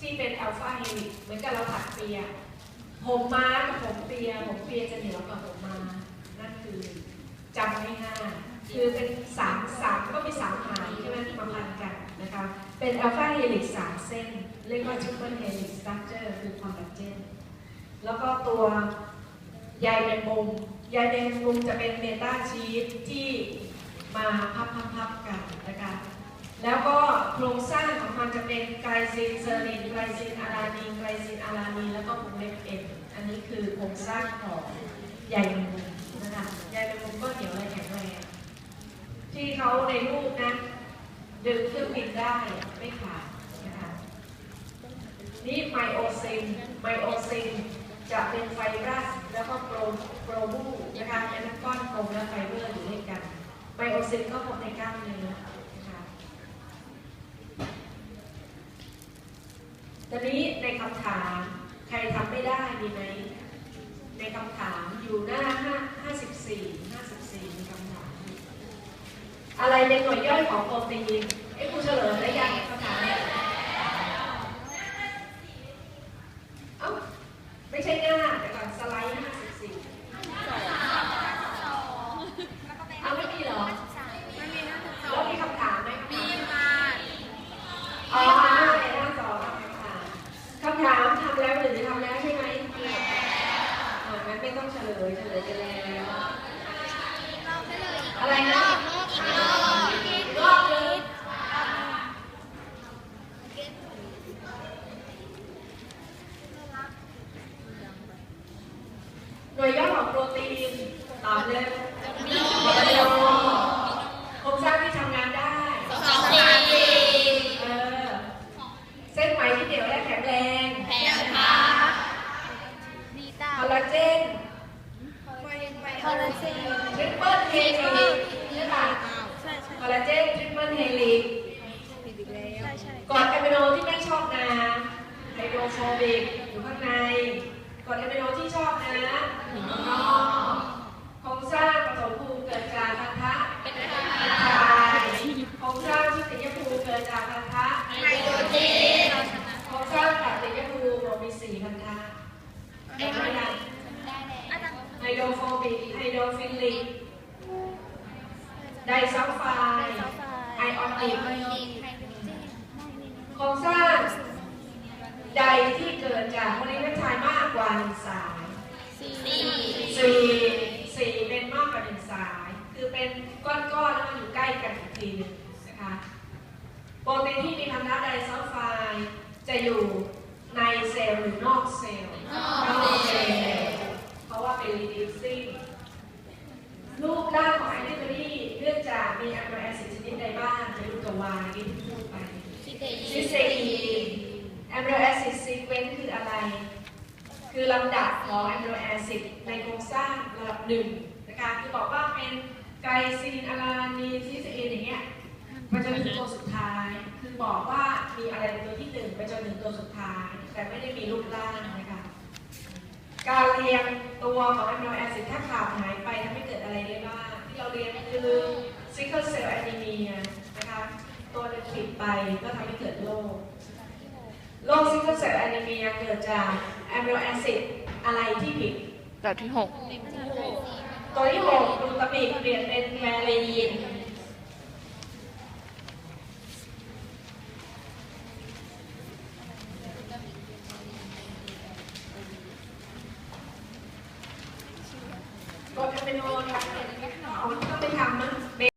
ที่เป็นแอลฟาเฮลิกเหมือนกับเราถักเปียผมม้ากับผมเปียผมเปียจะเหนียวกว่าผมม้านั่นคือจำง่ายคือเป็นสามสามก็มีสามหางใช่ไหมที่มาพันกันนะคะเป็นอัลฟาเฮลิกสามเส้น เรียกว่าทริปเปิลเฮลิกสตรัคเจอร์คือคอลลาเจนแล้วก็ตัวใยแมงมุมใยแมงมุมจะเป็นเมตาชีสที่มาพับๆๆกันนะคะ แล้วก็โครงสร้างของมันจะเป็นไกลซินเซอรินไกลซินอารานีนไกลซินอารานีนแล้วก็วงเล็บเอ็นอันนี้คือโครงสร้างของใยแมงมุมนะคะใยแมงมุมก็เหนียวและแข็งแรงที่เขาในรูปนะดึงเครื่องบินได้ไม่ขาดนะคะนี่ไมโอซินไมโอซินจะเป็นไฟรัสแล้วก็โปรโปรบูนะคะเป็นก้อนกลมและไฟเบอร์อยู่ด้วยกันไมโอซินก็พบในกล้ามเนื้อนะคะ ตอนนี้ในคำถามใครทำไม่ได้มีไหมในคำถามอยู่หน้า54 54มีคำถาม อะไรเป็นหน่วยย่อยของโปรตีนเอ้คุณเฉลยแล้วยังคำถามเนี่ย เอ้าไม่ใช่หน้าแต่ก่อนสไลด์ห้าสิบสี่เอาไม่มีเหรอ แล้วมีคำถามไหมมีค่ะอ๋อในหน้าจอคำถามคำถามทำแล้วหรือทำแล้วใช่ไหมอ่างั้นไม่ต้องเฉ ลยเฉลยไปแล้วอะไรนะรอบนึงหน่วยย่อยของโปรตีนตอบเลยมี ทริปเปิลเฮลิกกรดอะมิโนที่ไม่ชอบน้ำไฮโดรโฟบิกอยู่ข้างในกรดอะมิโนที่ชอบน้ำอยู่ข้างนอกโครงสร้างปฐมภูมิเกิดจากพันธะเป็นไทยโครงสร้างที่ติยภูมิเกิดจากพันธะโครงสร้างกับติยภูมิรวมมีสี่พันธะได้ไหมล่ะไฮโดรโฟบิกไฮโดรฟิลิกไดซัลไฟด์ ไอออนิกโครงสร้างใดที่เกิดจากโมเลกุลชายมากกว่าหนึ่งสายสี่สี่เป็นมากกว่าหนึ่งสาย คือเป็นก้อนๆแล้วมันอยู่ใกล้กันอีกทีนึงนะคะโปรตีนที่มีพันธะไดซัลไฟด์จะอยู่ในเซลล์หรือนอกเซลล์ นอกเซลล์เพราะว่าเป็น reducing รูปร่างของแอนติบอดีเนื่องจาก มีอะมิโนแอซิดชนิดใดบ้างจะรูปกับ Y ที่พูดไปซิสเตอีนอะมิโนแอซิดซีเควนต์คืออะไร คือลำดับของอะมิโนแอซิดในโครงสร้างระดับหนึ่งนะคะคือบอกว่าเป็นไกลซีนอะลานีซิสเตอีนอย่างเงี้ยไปจนถึงตัวสุดท้าย คือบอกว่ามีอะไรเป็นตัวที่หนึ่งไปจนถึงตัวสุดท้าย แต่ไม่ได้มีรูปร่างนะคะการเรียงตัวของอะมิโนแอซิดถ้าขาดหายไปทำให้เกิดอะไรได้บ้างที่เราเรียนคือ sickle cell anemia นะคะตัวหนึงผิดไปก็ทำให้เกิดโรคโรค sickle cell anemia เกิดจากอะมิโนแอซิดอะไรที่ผิดแบบที่หกตัวที่หกกลูตามิกเปลี่ยนเป็นแวลีนกดอะมิโนทำเห็นไหมคะอ๋อต้องไปทำมั้ง